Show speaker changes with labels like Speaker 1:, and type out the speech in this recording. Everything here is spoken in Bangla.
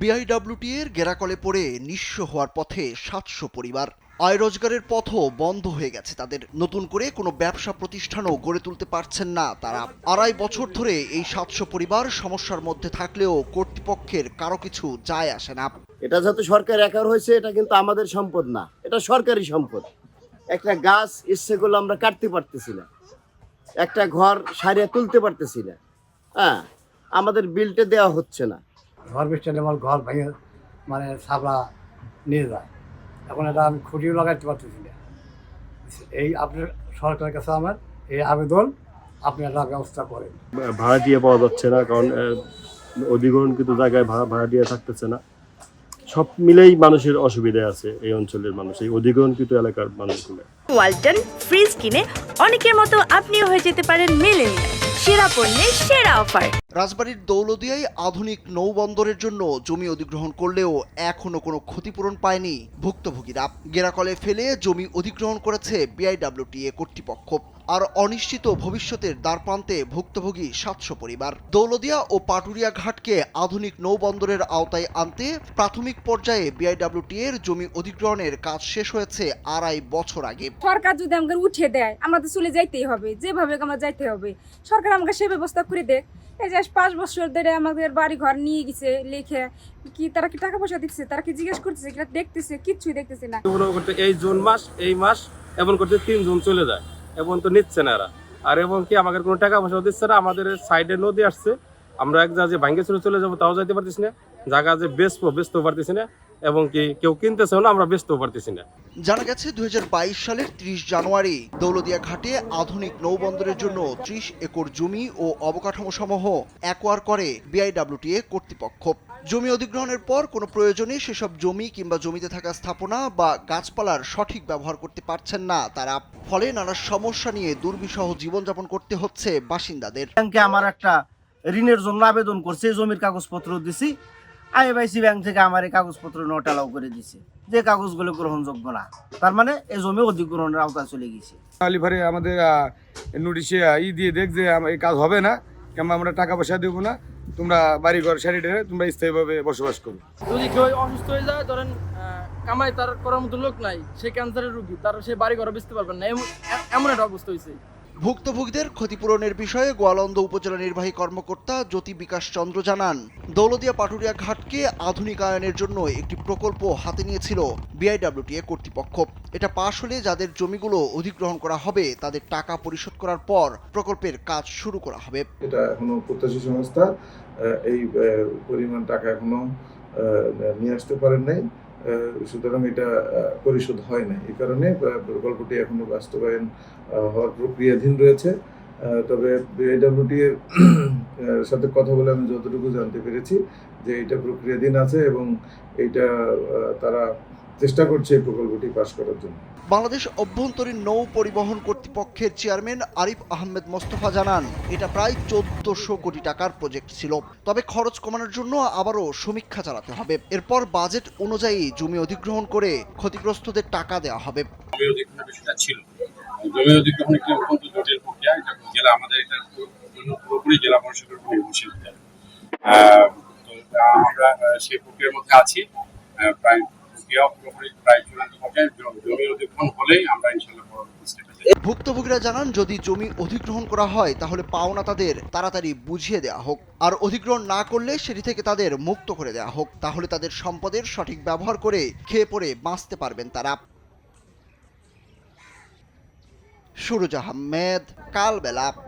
Speaker 1: বিআইডব্লিউটি এর গেরাকলে পড়ে নিঃস্ব হওয়ার পথে সাতশো পরিবার। আয় রোজগারের পথও বন্ধ হয়ে গেছে তাদের। নতুন করে কোনো ব্যবসা প্রতিষ্ঠানও গড়ে তুলতে পারছেন না তারা। আড়াই বছর ধরে এই সাতশো পরিবার সমস্যার মধ্যে থাকলেও কর্তৃপক্ষের কারও কিছু যায় আসে না।
Speaker 2: এটা যাতে সরকার একার হয়েছে, এটা কিন্তু আমাদের সম্পদ না। এটা সরকারি সম্পদ। একটা গাছ ইচ্ছে করলে আমরা কাটতে পারতেছি না। একটা ঘর সারিয়ে তুলতে পারতেছি না। হ্যাঁ আমাদের বিলটা দেওয়া হচ্ছে না।
Speaker 3: ঘর বৃষ্টি আমার ঘর ভেঙে মানে সাবলা নিয়ে যায়। এখন এটা আমি খুঁটিও লাগাইতে পারতেছি না। এই আপনার সরকারের কাছে আমার এই আবেদন আপনি একটা ব্যবস্থা করেন।
Speaker 4: ভাড়া দিয়ে পাওয়া যাচ্ছে না কারণ আহ, অধিগ্রহণ কিন্তু জায়গায় ভাড়া ভাড়া দিয়ে থাকতেছে না। সব মিলেই মানুষের অসুবিধা আছে এই অঞ্চলের মানুষ এই অধিগ্রহণকৃত এলাকার মানুষগুলো।
Speaker 5: ওয়ালটন ফ্রিজ কিনে অনেকের মতো আপনিও হয়ে যেতে পারেন মেলেনিয়া সেরা পণ্যের সেরা অফার।
Speaker 1: রাজবাড়ির দৌলদিয়ায় আধুনিক নৌবন্দরের জন্য জমি অধিগ্রহণ করলেও এখনও কোনো ক্ষতিপূরণ পায়নি ভুক্তভোগীরা। গেরাকলে ফেলে জমি অধিগ্রহণ করেছে বিআইডব্লিউটিএ কর্তৃপক্ষ। আর অনিশ্চিত ভবিষ্যতের দ্বারপ্রান্তে ভুক্তভোগী সাতশো পরিবার। দৌলদিয়া ও পাটুরিয়া ঘাটকে আধুনিক নৌবন্দরের আওতায় আনতে প্রাথমিক পর্যায়ে বিআইডব্লিউটি এর জমি অধিগ্রহণের কাজ শেষ হয়েছে আড়াই বছর আগে।
Speaker 6: সরকার যদি আমাকে উঠে দেয় আমরা তো চলে যাইতেই হবে। যেভাবে আমরা যাইতে হবে। সরকার আমাকে সে ব্যবস্থা করে দেখ এই যে পাঁচ বছর ধরে আমাদের বাড়ি ঘর নিয়ে গেছে লিখে। কি তারা কি টাকা পয়সা দিচ্ছে? তারা কি জিজ্ঞেস করতেছে? কি দেখতেছে? কিচ্ছুই দেখতেছে না।
Speaker 7: এই জুন মাস এই মাস এমন করতে তিন জুন চলে যায়। এবং তো নিচ্ছে না এরা। আর এবং কি আমাদের কোনো টাকা পয়সা দিচ্ছে না, আমাদের সাইডে নদী আসছে, আমরা এক জায়গায় ভাঙ্গে চলে চলে যাব তাও যাইতে পারতেছি না, জায়গা যে বেচবো বেচতেও পারতেছি না, এবং কি কেউ কিনতেছেও না, আমরা বেচতেও পারতেছি না।
Speaker 1: জানা গেছে দুই হাজার বাইশ সালের ত্রিশ জানুয়ারি দৌলদিয়া ঘাটে আধুনিক নৌবন্দরের জন্য ত্রিশ একর জমি ও অবকাঠামো সমূহ অ্যাকোয়ার করে বিআইডব্লিউটিএ কর্তৃপক্ষ। জমি অধিগ্রহণের পর কোনো প্রয়োজনে সেসব জমি কিংবা জমিতে থাকা স্থাপনা বা গাছপালার সঠিক ব্যবহার করতে পারছেন না তারা। ফলে নানা সমস্যা নিয়ে দুর্বিষহ জীবনযাপন করতে হচ্ছে বাসিন্দাদের।
Speaker 2: ব্যাংকে আমার একটা ঋণের জন্য আবেদন করছে জমির কাগজপত্র দিছি। আইএফআইসি ব্যাংক থেকে আমার এই কাগজপত্র নোট অ্যালাউ করে দিছে। যে কাগজগুলো গ্রহণযোগ্য না তার মানে এই জমি অধিগ্রহণের আওতায় চলে গেছে।
Speaker 8: আলিভারে আমাদের নোটিশে ই দিয়ে দেখ যে এই কাজ হবে না কেমন আমরা টাকা পয়সা দেবো না? তোমরা বাড়ি ঘর সারি সারিডে তোমরা স্থায়ীভাবে বসবাস করো।
Speaker 9: যদি কেউ অসুস্থ হয়ে যায়, ধরেন কামাই তার করার মতো লোক নাই, সে ক্যান্সারের রুগী, তার সে বাড়ি ঘর বেচতে পারবেন না। এমন একটা অবস্থা হয়েছে
Speaker 1: ভুক্তভোগীদের ক্ষতিপূরণের বিষয়ে গোয়ালন্দ উপজেলা নির্বাহী কর্মকর্তা জ্যোতি বিকাশ চন্দ্র জানান, দৌলদিয়া পাটুরিয়া ঘাটকে আধুনিকায়নের জন্য একটি প্রকল্প হাতে নিয়েছিল বিআইডব্লিউটিএ কর্তৃপক্ষ। এটা পাশ হলে যাদের জমিগুলো অধিগ্রহণ করা হবে, তাদের টাকা পরিশোধ করার পর প্রকল্পের কাজ শুরু করা হবে।
Speaker 10: এটা এখনও প্রত্যাশী সংস্থা এই পরিমাণ টাকা এখনও নিয়ে আসতে পারেন নাই। সুতরাং এটা পরিশোধ হয় না এই কারণে প্রকল্পটি এখনও বাস্তবায়ন হওয়ার প্রক্রিয়াধীন রয়েছে। তবে এডাব্লিউটি এর সাথে কথা বলে আমি যতটুকু জানতে পেরেছি যে এটা প্রক্রিয়াধীন আছে এবং এটা তারা চেষ্টা করছে এই প্রকল্পটি পাশ করার জন্য।
Speaker 1: বাংলাদেশ অভ্যন্তরীণ নৌ পরিবহন কর্তৃপক্ষের চেয়ারম্যান আরিফ আহমেদ মোস্তফা জানান এটা প্রায় চোদ্দশো কোটি টাকার প্রজেক্ট ছিল। তবে খরচ কমানোর জন্য আবারও সমীক্ষা চালাতে হবে। এরপর বাজেট অনুযায়ী জমি অধিগ্রহণ করে ক্ষতিগ্রস্তদের টাকা দেওয়া হবে।
Speaker 11: জমি ছিল। জমি অধিগ্রহণ একটি অত্যন্ত জটিল প্রক্রিয়া। জেলা আমাদের এটা জন্য পুরোপুরি জেলা পরিষদের উপর নির্ভরশীল। আমরা সেই প্রক্রিয়ার মধ্যে আছি।
Speaker 1: ভুক্তভোগীরা জানান, যদি জমি অধিগ্রহণ করা হয়, তাহলে পাওনা তাদের তাড়াতাড়ি বুঝিয়ে দেওয়া হোক। আর অধিগ্রহণ না করলে সেটি থেকে তাদের মুক্ত করে দেওয়া হোক। তাহলে তাদের সম্পদের সঠিক ব্যবহার করে খেয়ে পড়ে বাঁচতে পারবেন তারা। সুরজ আহমেদ, কালবেলা।